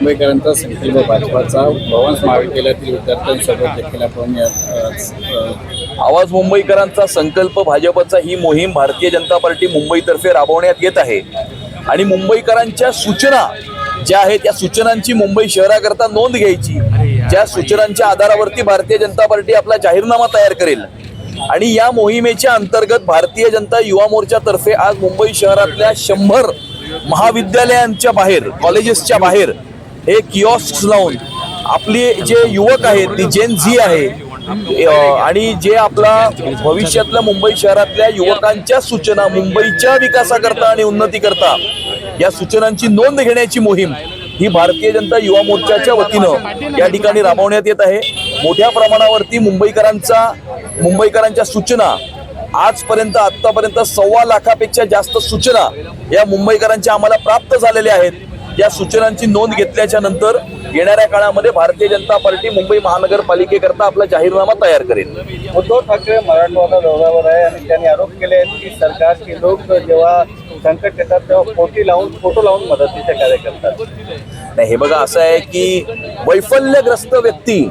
मुंबईकरांचा संकल्प भाजपाचा. भवन्स महाविद्यालयातील विद्यार्थ्यांसोबत देखील आपण आवाज मुंबईकरांचा संकल्प भाजपचा ही मोहीम भारतीय जनता पार्टी मुंबईतर्फे राबवण्यात येत आहे. आणि मुंबईकरांच्या सूचना ज्या आहेत त्या सूचनांची मुंबई शहराकरता नोंद घ्यायची. ज्या सूचनांच्या आधारावरती भारतीय जनता पार्टी आपला जाहीरनामा तयार करेल. आणि या मोहिमेच्या अंतर्गत भारतीय जनता युवा मोर्चातर्फे आज मुंबई शहरातल्या शंभर महाविद्यालयांच्या बाहेर कॉलेजेसच्या बाहेर हे किऑस्क लावून आपली जे युवक आहेत ती जेन झी आहे आणि जे आपला भविष्यातल्या मुंबई शहरातल्या युवकांच्या सूचना मुंबईच्या विकासाकरता आणि उन्नतीकरता या सूचनांची नोंद घेण्याची मोहीम ही भारतीय जनता युवा मोर्चाच्या वतीनं या ठिकाणी राबवण्यात येत आहे. मोठ्या प्रमाणावरती मुंबईकरांचा मुंबईकरांच्या सूचना आजपर्यंत आतापर्यंत सव्वा लाखापेक्षा जास्त सूचना या मुंबईकरांच्या आम्हाला प्राप्त झालेल्या आहेत. या सूचनांची नोंद घेतल्याच्या नंतर येणाऱ्या काळामध्ये भारतीय जनता पार्टी मुंबई महानगरपालिकेकरता आपला जाहीरनामा तयार करेल. उद्धव ठाकरे मराठवाडा दौऱ्यावर आहे आणि त्यांनी आरोप केले आहेत की सरकारची लोक जेव्हा संकट येतात तेव्हा फोटी लावून फोटो लावून मदतीचे कार्य करतात. नाही हे बघा असं आहे की वैफल्यग्रस्त व्यक्ती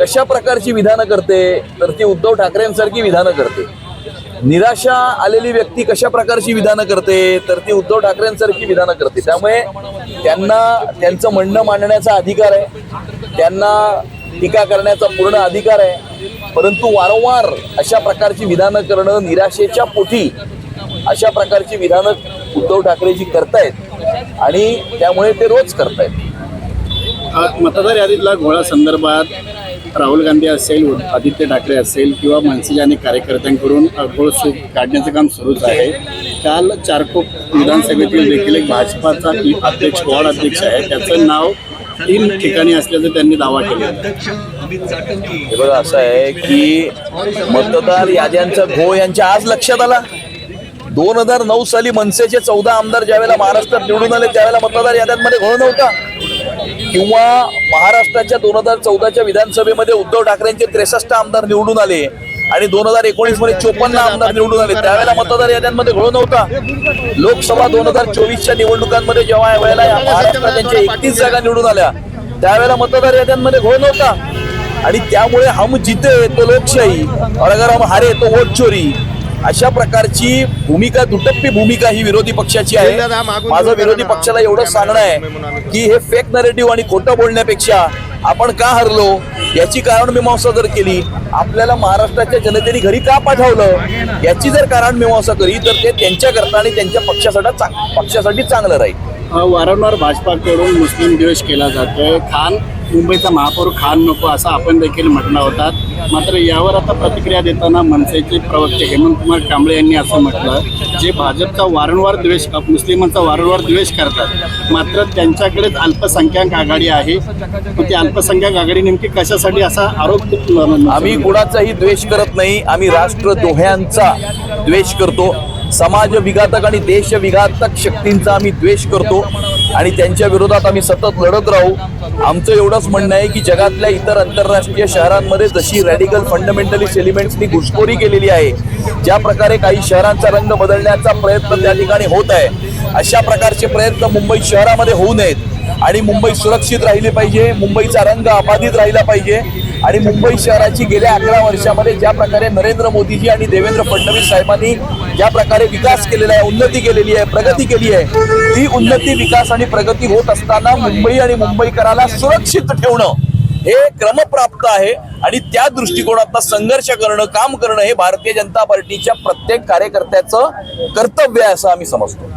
कशा प्रकारची विधानं करते तर ती उद्धव ठाकरेंसारखी विधानं करते. निराशा आलेली व्यक्ती कशा प्रकारची विधानं करते तर ती उद्धव ठाकरेंसारखी विधानं करते. त्यामुळे त्यांना त्यांचं म्हणणं मांडण्याचा अधिकार आहे. त्यांना टीका करण्याचा पूर्ण अधिकार आहे. परंतु वारंवार अशा प्रकारची विधानं करणं निराशेच्या पोटी अशा प्रकारची विधानं उद्धव ठाकरेजी करतायत आणि त्यामुळे ते रोज करतायत. मतदार यादीतला घोळा संदर्भात राहुल गांधी असेल आदित्य ठाकरे असेल किंवा मनसेच्या आणि कार्यकर्त्यांकडून अ, घोळ काढण्याचं काम सुरूच आहे. काल चारकोप विधानसभेतील देखील एक भाजपाचा अध्यक्ष वॉर्ड अध्यक्ष आहे. त्याचं नाव तीन ठिकाणी असल्याचं त्यांनी दावा केला हे बघा असं आहे की मतदार याद्यांचा घो यांच्या आज लक्षात आला. दोन हजार नऊ साली मनसेचे चौदा आमदार ज्यावेळेला महाराष्ट्रात निवडून आले त्यावेळेला मतदार याद्यांमध्ये घोळ नव्हता. किंवा महाराष्ट्राच्या दोन हजार चौदाच्या विधानसभेमध्ये उद्धव ठाकरेंचे त्रेसष्ट आमदार निवडून आले. आणि दोन हजार एकोणीसमध्ये चोपन्न आमदार निवडून आले. त्यावेळेला मतदार याद्यांमध्ये घोळ नव्हता. लोकसभा दोन हजार चोवीसच्या निवडणुकांमध्ये जेव्हा या वेळेला या महाराष्ट्रात त्यांच्या एकतीस जागा निवडून आल्या त्यावेळेला मतदार याद्यांमध्ये घोळ नव्हता. आणि त्यामुळे हम जिते तो लोकशाही और अगर हम हारे तो वोट चोरी. अशा प्रकारची भूमिका दुटप्पी भूमिका ही विरोधी पक्षाची आहे. माझं विरोधी पक्षाला एवढं सांगणं आहे की हे फेक नरेटिव्ह आणि खोटं बोलण्यापेक्षा आपण का हरलो? याची कारण मीमांसा जर केली आपल्याला महाराष्ट्राच्या जनतेने घरी का पाठवलं? याची जर कारण मीमांसा करी तर ते त्यांच्याकरता आणि त्यांच्या पक्षासाठी चांग- पक्षासाठी चांगलं राहील. वारंवार भाजपाकडून मुस्लिम द्वेष केला जातोय. खान मुंबईचा महापौर खान नको असं आपण देखील म्हटलं होतात मात्र यावर आता प्रतिक्रिया देताना मनसेचे प्रवक्ते हेमंत कुमार कांबळे यांनी असं म्हटलं जे भाजपचा वारंवार द्वेष मुस्लिमांचा वारंवार द्वेष करतात मात्र त्यांच्याकडेच अल्पसंख्याक आघाडी आहे. ती अल्पसंख्याक आघाडी नेमकी कशासाठी असा आरोप आम्ही कुणाचाही द्वेष करत नाही आम्ही राष्ट्र दोह्यांचा द्वेष करतो. समाज विघातक आणि देश विघातक शक्तींचा आम्ही द्वेष करतो आणि त्यांच्या विरोधात आम्ही सतत लढत राहू. आमचं एवढंच म्हणणं आहे की जगातल्या इतर आंतरराष्ट्रीय शहरांमध्ये जशी रॅडिकल फंडामेंटलिस्ट एलिमेंट्सनी घुसखोरी केलेली आहे ज्या प्रकारे काही शहरांचा रंग बदलण्याचा प्रयत्न त्या ठिकाणी होत आहे. अशा प्रकारचे प्रयत्न मुंबई शहरामध्ये होऊ नयेत. आणि मुंबई सुरक्षित राहिली पाहिजे मुंबईचा रंग अबाधित राहिला पाहिजे. आणि मुंबई शहराची गेल्या अकरा वर्षामध्ये ज्या प्रकारे नरेंद्र मोदीजी आणि देवेंद्र फडणवीस साहेबांनी ज्या प्रकारे विकास केलेला आहे उन्नती केलेली आहे प्रगती केली आहे ती उन्नती विकास आणि प्रगती होत असताना मुंबई आणि मुंबईकराला सुरक्षित ठेवणं हे क्रमप्राप्त आहे आणि त्या दृष्टिकोनातनं संघर्ष करणं काम करणं हे भारतीय जनता पार्टीच्या प्रत्येक कार्यकर्त्याचं कर्तव्य आहे असं आम्ही समजतो.